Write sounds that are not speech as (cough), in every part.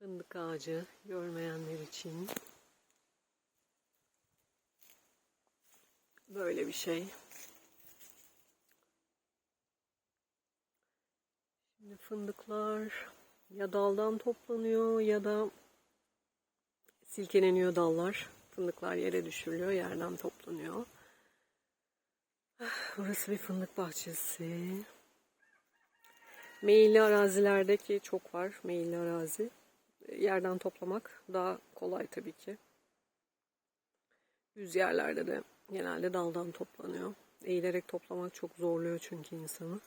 Fındık ağacı görmeyenler için böyle bir şey. Şimdi fındıklar ya daldan toplanıyor ya da silkeleniyor dallar. Fındıklar yere düşürülüyor, yerden toplanıyor. (sighs) Burası bir fındık bahçesi. Meyilli arazilerdeki çok var. Meyilli arazi. Yerden toplamak daha kolay tabii ki. Düz yerlerde de genelde daldan toplanıyor. Eğilerek toplamak çok zorluyor çünkü insanı.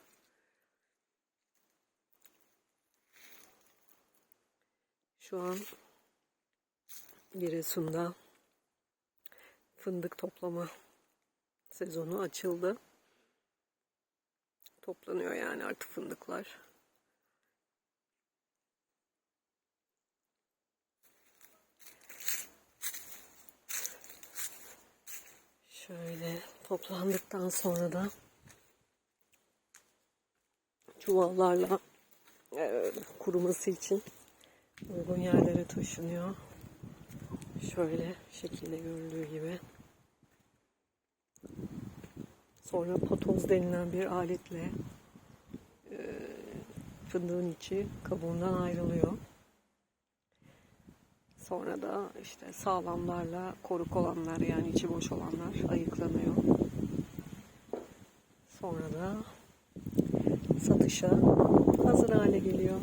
Şu an Giresun'da fındık toplama sezonu açıldı. Toplanıyor yani artık fındıklar. Şöyle toplandıktan sonra da çuvallarla e, kuruması için uygun yerlere taşınıyor. Şöyle şekilde görüldüğü gibi. Sonra patoz denilen bir aletle e, fındığın içi kabuğundan ayrılıyor. Sonra da işte sağlamlarla koruk olanlar yani içi boş olanlar ayıklanıyor. Sonra da satışa hazır hale geliyor.